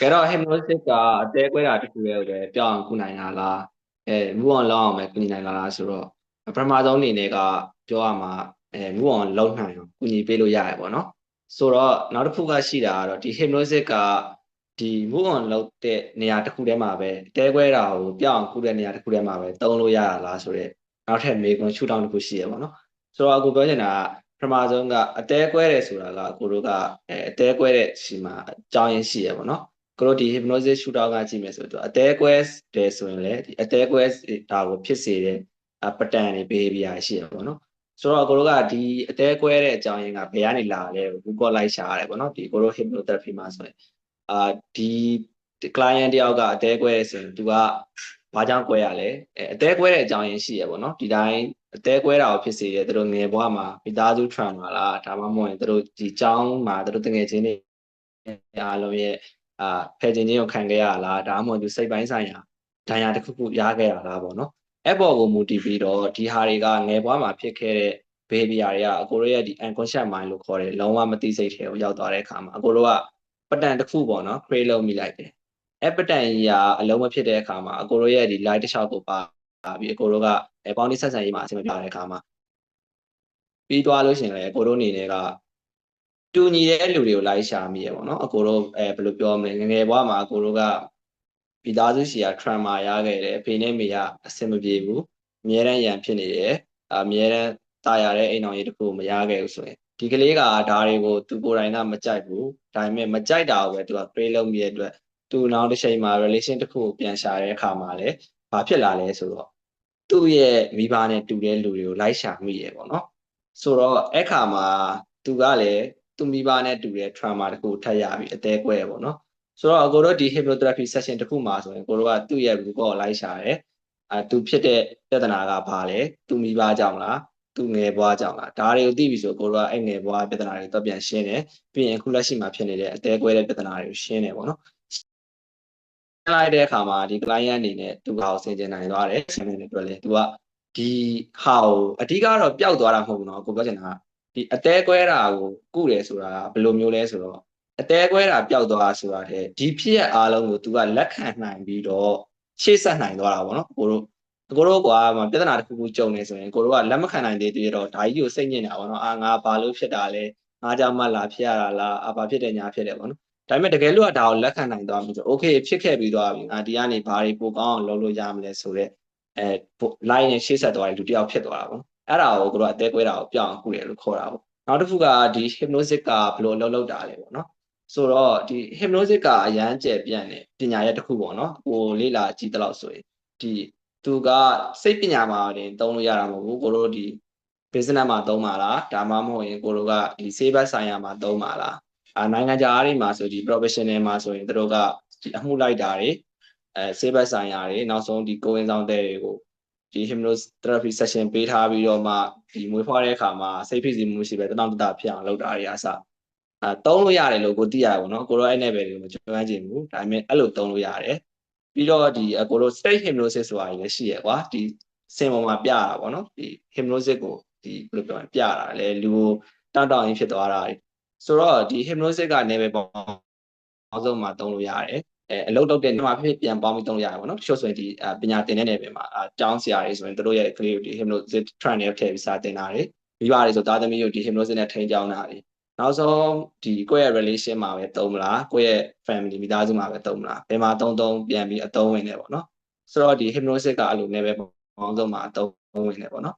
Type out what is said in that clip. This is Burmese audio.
ကဲတော့ hypnosis ကအတဲကွဲတာတစ်ခုလေးကိုပဲပြောင်းအောင်ကုနိုင်တာလားအဲ move on လောက်အောင်ပဲကုနိုင်လားလားဆိုတော့ပထမဆုံးအနေနဲ့ကပြောရမှာအဲ move on လောက်နိုင်အောင်ကုညီပေးလို့ရတယ်ပေါ့နော်ဆိုတော့နောက်တစ်ခုကရှိတာကတော့ဒီ hypnosis ကဒီ move on လောက်တဲ့နေရာတစ်ခုတည်းမှာပဲတဲကွဲတာကိုပြောင်းအောင်ကုတဲ့နေရာတစ်ခုတည်းမှာပဲသုံးလို့ရတာလားဆိုတော့နောက်ထပ်မေးခွန်းရှုထောင့်တစ်ခုရှိရပေါ့နော်ဆိုတော့အခုပြောချင်တာက ပထမဆုံးကအတဲကွဲတယ်ဆိုတာကကိုတို့ကအဲအတဲကွဲတဲ့စီမှာအကြောင်းရင်းရှိရပေါ့နော်ကိုတို့ဒီ hypnosis shootout ကကြည့်မယ်ဆိုတော့အသေးကွဲတယ်ဆိုရင်လည်းဒီအသေးကွဲဒါကိုဖြစ်စေတဲ့ pattern တွေ behavior ရှိရပေါ့နော်ဆိုတော့ကိုတို့ကဒီအသေးကွဲတဲ့အကြောင်းရင်းကဘယ်ကနေလာလဲကို Google လိုက်ရှာရတယ်ပေါ့နော်ဒီကိုတို့ hypnotherapy မှာဆိုရင်အာဒီ client တယောက်ကအသေးကွဲတယ်ဆိုရင်သူကဘာကြောင့်ကွဲရလဲအဲအသေးကွဲတဲ့အကြောင်းရင်းရှိရပေါ့နော်ဒီတိုင်း အသေးကွဲတာကိုဖြစ်စေတယ်သူတို့ငယ်ဘဝမှာမိသားစု trauma လားဒါမှမဟုတ်ရင်သူတို့ဒီကြောင်းမှာသူတို့တငယ်ချင်းတွေအားလုံးရဲ့အာဖယ်ခြင်းချင်းကိုခံခဲ့ရလားဒါမှမဟုတ်သူစိတ်ပိုင်းဆိုင်ရာဒဏ်ရာတစ်ခုခုရခဲ့ရလားပေါ့နော်အဲ့ပေါ်ကိုမူတည်ပြီးတော့ဒီဟာတွေကငယ်ဘွားမှာဖြစ်ခဲ့တဲ့ behavior တွေကအကိုတို့ရဲ့ဒီ unconscious mind လို့ခေါ်တယ်လုံးဝမသိစိတ်ထဲကိုရောက်သွားတဲ့အခါမှာအကိုတို့ကပတန်တစ်ခုပေါ့နော် create လုပ်မိလိုက်တယ်အဲ့ပတန်ကြီးကအလုံးမဖြစ်တဲ့အခါမှာအကိုတို့ရဲ့ဒီ light တစ်လျှောက်ကိုပါပြီးအကိုတို့က အပေါင်းဒီဆက်ဆံရေးမှာအဆင်မပြေတဲ့အခါမှာပြီးသွားလို့ရှင်လေအကိုတို့အနေနဲ့ကတူညီတဲ့လူတွေကိုလိုက်ရှာမိရပေါ့နော်အကိုတို့အဲဘယ်လိုပြောမလဲငငယ်ဘဝမှာအကိုတို့ကပြည်သားစုစီက trauma ရခဲ့တယ်အဖေနဲ့မေကအဆင်မပြေဘူးအများရန်ရန်ဖြစ်နေတယ်အများရန်တာရတဲ့အိမ်တော်ကြီးတခုမရခဲ့ဘူးဆိုရင်ဒီကလေးကဒါတွေကိုသူကိုယ်တိုင်ကမကြိုက်ဘူးဒါပေမဲ့မကြိုက်တာကိုပဲသူက pray လုပ်မိတဲ့အတွက်သူနောက်တစ်ချိန်မှာ relation တစ်ခုကိုပြန်ရှာတဲ့အခါမှာလည်းဘာဖြစ်လာလဲဆိုတော့ သူ့ရဲ့မိဘနဲ့တူတဲ့လူတွေကိုလိုက်ရှာမိရပေါ့နော်ဆိုတော့အဲ့ခါမှာသူကလည်းသူမိဘနဲ့တူတဲ့ trauma တခုထပ်ရပြီအသေးကွဲပေါ့နော်ဆိုတော့အကိုတို့ဒီ hypnotherapy session တခုမှာဆိုရင်ကိုတို့ကသူ့ရဲ့ root cause လိုက်ရှာတယ်အဲသူဖြစ်တဲ့ပြဿနာကဘာလဲသူမိဘကြောင့်လားသူငယ်ဘွားကြောင့်လားဒါတွေကိုသိပြီဆိုကိုတို့ကအဲ့ငယ်ဘွားပြဿနာတွေတော့ပြန်ရှင်းတယ်ပြီးရင်အခုလက်ရှိမှာဖြစ်နေတဲ့အသေးကွဲတဲ့ပြဿနာတွေကိုရှင်းတယ်ပေါ့နော် လိုက်တဲ့အခါမှာဒီ client အနေနဲ့သူ့ဟာကိုဆင်ကျင်နိုင်သွားတယ်ဆင်နေတဲ့အတွက်လေသူကဒီဟာကိုအဓိကတော့ပျောက်သွားတာမဟုတ်ဘူးเนาะကိုပြောချင်တာကဒီအသေးကွဲတာကိုကုတယ်ဆိုတာဘယ်လိုမျိုးလဲဆိုတော့အသေးကွဲတာပျောက်သွားဆိုတာတဲ့ဒီဖြစ်ရအားလုံးကို तू ကလက်ခံနိုင်ပြီးတော့ရှေ့ဆက်နိုင်သွားတာပေါ့နော်ကိုတို့ကိုတို့ကပြဿနာတစ်ခုခုကြုံနေဆိုရင်ကိုတို့ကလက်မခံနိုင်သေးသေးတော့ဒါကြီးကိုစိတ်ညစ်နေတာပေါ့နော်အာငါဘာလို့ဖြစ်တာလဲငါကြောင့်မှလာဖြစ်ရတာလားအာဘာဖြစ်တယ်ညာဖြစ်တယ်ပေါ့နော် ဒါပေမဲ့တကယ်လို့ကဒါကိုလက်ခံနိုင်သွားပြီဆို okay ဖြစ်ခဲ့ပြီးသွားပြီငါဒီကနေဘာတွေပိုကောင်းအောင်လုပ်လို့ရမလဲဆိုတော့အဲ line နဲ့ရှေ့ဆက်သွားတယ်လူတယောက်ဖြစ်သွားတာပေါ့အဲ့ဒါကိုကိုတို့အသေးကွဲတာကိုပြောင်းအောင်ကုတယ်လို့ခေါ်တာပေါ့နောက်တစ်ခုကဒီ hypnosis ကဘယ်လိုလုပ်လုပ်တာလဲပေါ့နော်ဆိုတော့ဒီ hypnosis ကအရန်ကျယ်ပြန့်တဲ့ပညာရဲ့တစ်ခုပေါ့နော်ကိုလေ့လာကြည့်တလို့ဆိုရင်ဒီသူကစိတ်ပညာမှာတင်သုံးလို့ရတာမဟုတ်ဘူးကိုတို့ဒီ business မှာသုံးပါလားဒါမှမဟုတ်ရင်ကိုတို့ကဒီ saver ဆိုင်ရာမှာသုံးပါလား အာနိုင်ငံခြားအားတွေမှာဆိုဒီ professional မှာဆိုရင်တို့ကဒီအမှုလိုက်တာတွေအဲ saver ဆိုင်ရာတွေနောက်ဆုံးဒီကိုဝင်ဆောင်တဲ့တွေကိုဒီ hypnotherapy session ပေးထားပြီးတော့မှဒီမွေးဖွားတဲ့အခါမှာစိတ်ဖိစီးမှုရှိပဲတတောင့်တတဖြစ်အောင်လုပ်တာတွေအစအဲသုံးလို့ရတယ်လို့ကိုသိရတယ်ပေါ့နော်ကိုရောအဲ့နဲ့ပဲဒီမကျွမ်းကျင်ဘူးဒါပေမဲ့အဲ့လိုသုံးလို့ရတယ်ပြီးတော့ဒီကိုရော state hypnosis ဆိုတာကြီးလည်းရှိရကွာဒီစင်ပေါ်မှာပြတာပေါ့နော်ဒီ hypnosis ကိုဒီဘယ်လိုပြောလဲပြတာလေလူကိုတောင့်တောင့်ရင်းဖြစ်သွားတာ ဆိုတော့ဒီ hypnosis ကနေပဲပေါ့အောင်ဆုံးမှာသုံးလို့ရတယ်အဲအလုပ်လုပ်တဲ့နေရာဖြစ်ပြန်ပေါင်းပြီးသုံးရတယ်ပေါ့နော်တချို့ဆိုရင်ဒီပညာသင်တဲ့နယ်ပင်မှာအကြောင်းဆရာတွေဆိုရင်တို့ရဲ့ creative hypnosis train နဲ့ထည့်ပြီးစာသင်တာတွေမိဘတွေဆိုသားသမီးတို့ဒီ hypnosis နဲ့ထိန်းကျောင်းတာတွေနောက်ဆုံးဒီကိုယ့်ရဲ့ relation မှာပဲသုံးမလားကိုယ့်ရဲ့ family မိသားစုမှာပဲသုံးမလားဘယ်မှာသုံးသုံးပြန်ပြီးအသုံးဝင်နေပေါ့နော်ဆိုတော့ဒီ hypnosis ကအဲ့လိုနဲ့ပဲပေါင်းဆုံးမှာအသုံးဝင်နေပေါ့နော်